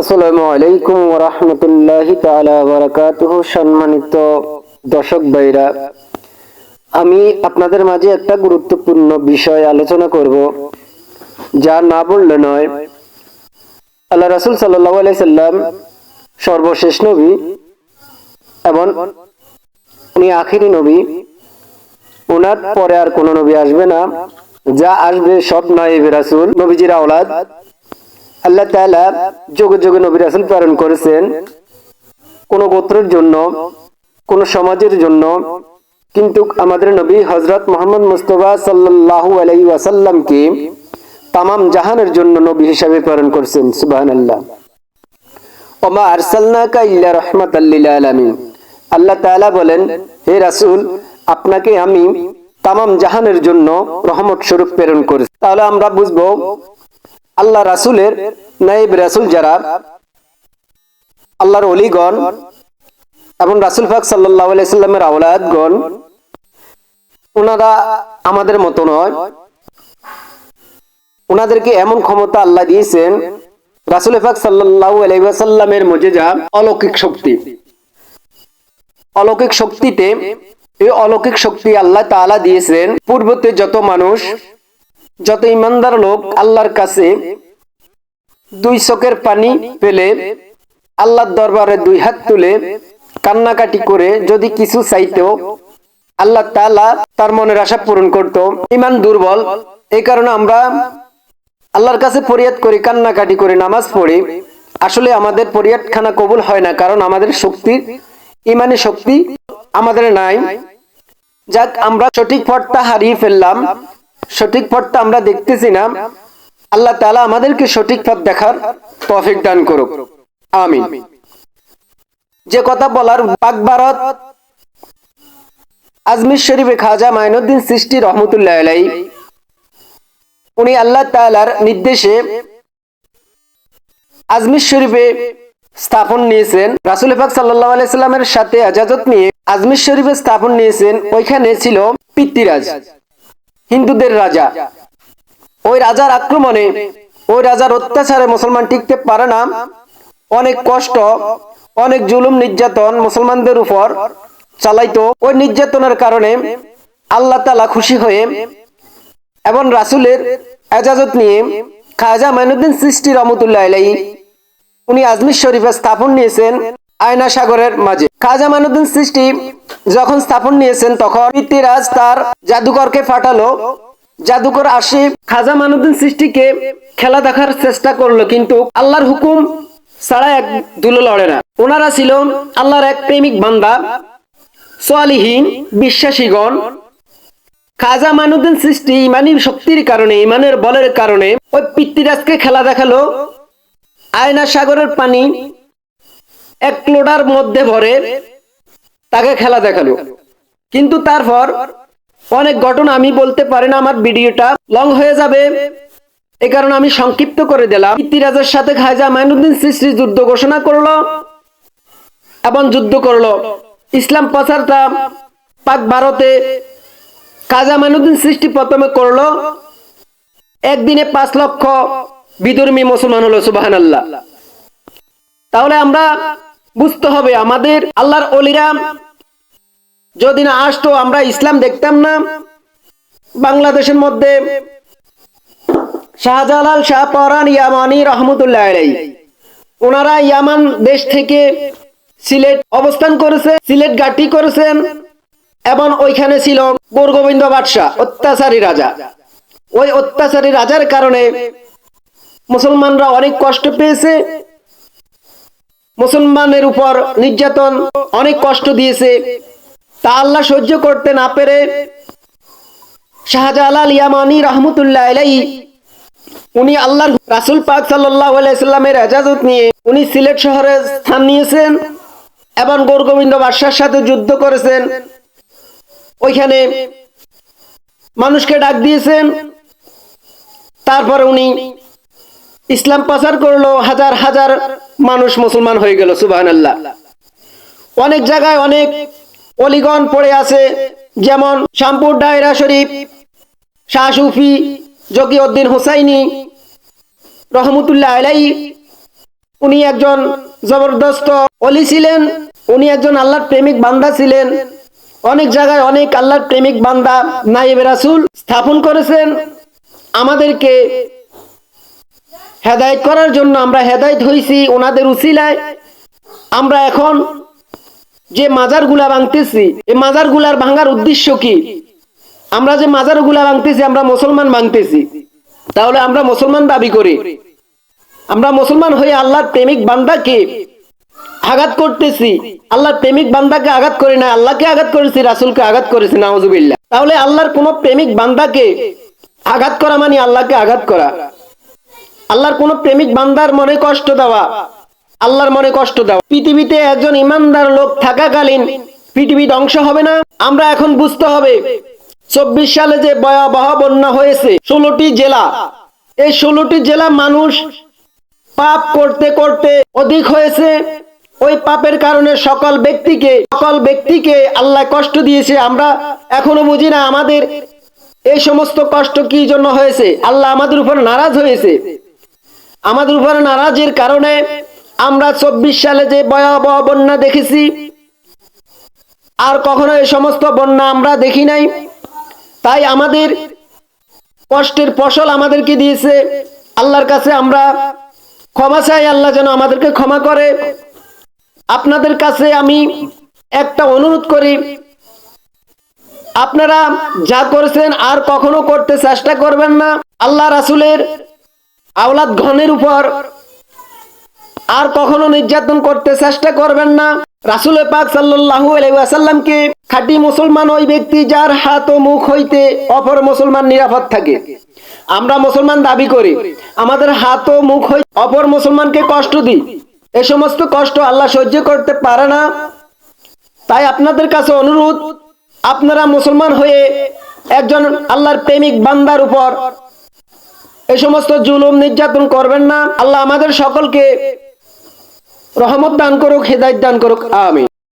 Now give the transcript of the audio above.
আসসালামু আলাইকুম রহমতুল্লাহ তালা বারাকাতুহ। সম্মানিত দর্শক ভাইরা, আমি আপনাদের মাঝে একটা গুরুত্বপূর্ণ বিষয় আলোচনা করব, যা না বললে নয়। আল্লাহ রাসুল সাল্লাহ আলাইসাল্লাম সর্বশেষ নবী এবং উনি আখিরি নবী। ওনার পরে আর কোনো নবী আসবে না, যা আসবে সব নয় রাসুল, নবীজির আওলাদ আল্লাহ তাআলা যোগে যোগে নবী রাসুল প্রেরণ করেছেন কোন গোত্রের জন্য, কোন সমাজের জন্য। কিন্তু আমাদের নবী হজরত মোহাম্মদ মুস্তফা সাল্লাল্লাহু আলাই ওয়াসাল্লামকে তামাম জাহানের জন্য নবী হিসাবে প্রেরণ করেছেন সুবাহান আল্লাহ ওমা ইল্লা রহমাতাল লিল আলামিন। আল্লাহ তাআলা বলেন, হে রাসূল, আপনাকে আমি তামাম জাহানের জন্য রহমত স্বরূপ প্রেরণ করেছি। তাহলে আমরা বুঝব আল্লাহ রাসুলের নাইব রাসুল যারা, আল্লাহর অলিগণ এবং রাসুল ফাক সাল্লাহ আলাইস্লামের আওলাদগণ ওনারা আমাদের মতো নয়। ওনাদেরকে এমন ক্ষমতা আল্লাহ দিয়েছেন, রাসুল ফাক সাল্লাহ আলাইসাল্লামের মজেজা অলৌকিক শক্তি। অলৌকিক শক্তিতে, এই অলৌকিক শক্তি আল্লাহ তাআলা দিয়েছেন, পূর্বতে যত মানুষ যত ইমানদার লোক আল্লাহর কাছে দুই চোখের পানি পেলে আল্লাহর দরবারে দুই হাত তুলে কান্নাকাটি করে যদি কিছু চাইতো আল্লাহ তাআলা তার মনের আশা পূরণ করত। ইমান দুর্বল, এই কারণে আমরা আল্লাহর কাছে ফরিয়াদ করি, কান্নাকাটি করে, নামাজ পড়ি। আসলে আমাদের ফরিয়াদখানা কবুল হয় না, কারণ আমাদের শক্তি, ইমানের শক্তি আমাদের নাই। যাক, আমরা সঠিক পথটা হারিয়ে ফেললাম। সঠিক পথটা আমরা দেখতেছি না। আল্লাহ তালা আমাদেরকে সঠিক পথ দেখার তফিক দান করুক। আমিন। যে কথা বলার পাক ভারত, আজমির শরীফে খাজা মাইনুদ্দিন সৃষ্টি রহমতুল্লাহ উনি আল্লাহ তালার নির্দেশে আজমির শরীফে স্থাপন নিয়েছেন। রাসুল পাক সাল্লাহ আলাইস্লামের সাথে আজাজত নিয়ে আজমির শরীফে স্থাপন নিয়েছেন, ওইখানে ছিল পিতৃরাজ। হিন্দুদের রাজা। ওই রাজার আক্রমণে, ওই রাজার অত্যাচারে মুসলমান টিকতে পারে না। অনেক কষ্ট, অনেক জুলুম নির্যাতন মুসলমানদের উপর চালাইতো। ওই নির্যাতনের কারণে আল্লাহ তালা খুশি হয়ে এবং রাসুলের এজাজত নিয়ে খাজা মাইনুদ্দিন সৃষ্টি রহমতুল্লাহ আলাই উনি আজমির শরীফে স্থাপন নিয়েছেন। আয়না সাগরের মাঝে। খাজা মাইনুদ্দিন সৃষ্টি যখন স্থাপন নিয়েছেন, তখন পিতৃরাজ তার জাদুকরকে ফাটালো। জাদুকর আসি খাজা মাইনুদ্দিন সৃষ্টিকে খেলা দেখার চেষ্টা করল, কিন্তু আল্লাহর হুকুম ছাড়া এক দুলো লড়ে না। ওনারা ছিল আল্লাহর এক প্রেমিক বান্দা, সোয়ালিহীন, বিশ্বাসীগণ। খাজা মাইনুদ্দিন সৃষ্টি ইমানির শক্তির কারণে, ইমানের বলের কারণে ওই পিতৃরাজকে খেলা দেখাল। আয়না সাগরের পানি এক লোডার মধ্যে ভরে তাকে খেলা দেখাল। কিন্তু তারপর অনেক ঘটনা আমি বলতে পারি না, আমার ভিডিওটা লং হয়ে যাবে। এই কারণে আমি সংক্ষিপ্ত করে দিলাম। ইতিরাজের সাথে খাজা মাইনুদ্দিন সৃষ্টি যুদ্ধ ঘোষণা করল এবং যুদ্ধ করল। ইসলাম প্রচারটা পাক ভারতে খাজা মাইনুদ্দিন সৃষ্টি প্রথমে করল। একদিনে পাঁচ লক্ষ বিধর্মী মুসলমান হলো সুবাহান আল্লাহ তাহলে আমরা বুঝতে হবে আমাদের আল্লাহর অলিরা যদি না আসতো, আমরা ইসলাম দেখতাম না। বাংলাদেশের মধ্যে শাহজালাল শাহ পরান ইয়ামানি রহমতুল্লাহ আলাই ওনারা ইয়ামান দেশ থেকে সিলেট অবস্থান করেছে, সিলেট গাটি করেছেন এবং ওইখানে ছিল গোরগোবিন্দ বাদশাহ, অত্যাচারী রাজা। ওই অত্যাচারী রাজার কারণে মুসলমানরা অনেক কষ্ট পেয়েছে। মুসলমানের উপর নির্যাতন অনেক কষ্ট দিয়েছে। তা আল্লাহ সহ্য করতে না পেরে শাহজালাল ইয়ামানি রহমতুল্লাহ আলাই উনি আল্লাহর রাসুল পাক সাল্লামের এজাজত নিয়ে উনি সিলেট শহরে স্থান নিয়েছেন এবং গোরগোবিন্দ বাদশার সাথে যুদ্ধ করেছেন। ওইখানে মানুষকে ডাক দিয়েছেন। তারপরে উনি ইসলাম প্রচার করল হাজার হাজার মানুষ মুসলমান হয়ে গেল সুবাহ আল্লাহ অনেক জায়গায় অনেক অলিগণ পড়ে আছে, যেমন শামপুর ডায়রা শরীফ, শাহ সুফি, জকিউদ্দিন হোসাইনি, রহমতুল্লাহ আলাই উনি একজন জবরদস্ত অলি ছিলেন, উনি একজন আল্লাহর প্রেমিক বান্দা ছিলেন। অনেক জায়গায় অনেক আল্লাহর প্রেমিক বান্দা নাইব রাসুল স্থাপন করেছেন। আমাদেরকে হেদায়েত করার জন্য আমরা হেদায়েত হয়েছি ওনাদের উসিলায়। আমরা এখন যে মাজারগুলা ভাঙতেছি এই মাজারগুলার ভাঙার উদ্দেশ্য কি? আমরা যে মাজারগুলা ভাঙতেছি, আমরা মুসলমান ভাঙতেছি। তাহলে আমরা মুসলমান দাবি করি। আমরা মুসলমান হয়ে আল্লাহর প্রেমিক বান্দাকে আঘাত করতেছি। আল্লাহর প্রেমিক বান্দাকে আঘাত করি না, আল্লাহকে আঘাত করেছি, রাসুলকে আঘাত করেছি, নাউজুবিল্লাহ। তাহলে আল্লাহর কোন প্রেমিক বান্দাকে আঘাত করা মানে আল্লাহকে আঘাত করা। আল্লাহর কোন প্রেমিক বান্দার মনে কষ্ট দেওয়া, আল্লাহর মনে কষ্ট দেওয়া। পৃথিবীতে একজন ইমানদার লোক থাকাকালীন পৃথিবী ধ্বংস হবে না? আমরা এখন বুঝতে হবে, চব্বিশ সালে যে ভয়াবহ বন্যা হয়েছে, ষোলোটি জেলা। এই ষোলোটি জেলা মানুষ পাপ করতে করতে অধিক হয়েছে। ওই পাপের কারণে সকল ব্যক্তিকে সকল ব্যক্তিকে আল্লাহ কষ্ট দিয়েছে। আমরা এখনও বুঝি না আমাদের এই সমস্ত কষ্ট কি জন্য হয়েছে? আল্লাহ আমাদের উপর নারাজ হয়েছে। আমাদের উপর নারাজের কারণে আমরা চব্বিশ সালে যে ভয়াবহ বন্যা দেখেছি, আর কখনো এই সমস্ত বন্যা আমরা দেখি নাই। তাই আমাদের কষ্টের ফসল আমাদেরকে দিয়েছে। আল্লাহর কাছে আমরা ক্ষমা চাই, আল্লাহ যেন আমাদেরকে ক্ষমা করে। আপনাদের কাছে আমি একটা অনুরোধ করি, আপনারা যা করেছেন আর কখনো করতে চেষ্টা করবেন না। আল্লাহ রাসুলের আওলাদ ঘনের উপর। আর কখনো নির্যাতন করতে চেষ্টা করবেন না। রাসুল পাক সাল্লাল্লাহু আলাইহি ওয়াসাল্লামকে খাঁটি মুসলমান ওই ব্যক্তি যার হাত ও মুখ হইতে অপর মুসলমান নিরাপদ থাকে। আমরা মুসলমান দাবি করি, আমাদের হাত ও মুখ হইতে অপর মুসলমানকে কষ্ট দিই। এ সমস্ত কষ্ট আল্লাহ সহ্য করতে পারে না। তাই আপনাদের কাছে অনুরোধ, আপনারা মুসলমান হয়ে একজন আল্লাহর প্রেমিক বান্দার উপর এই সমস্ত জুলুম নির্যাতন করবেন না। আল্লাহ আমাদের সকলকে রহমত দান করুক, হেদায়ত দান করুক। আমি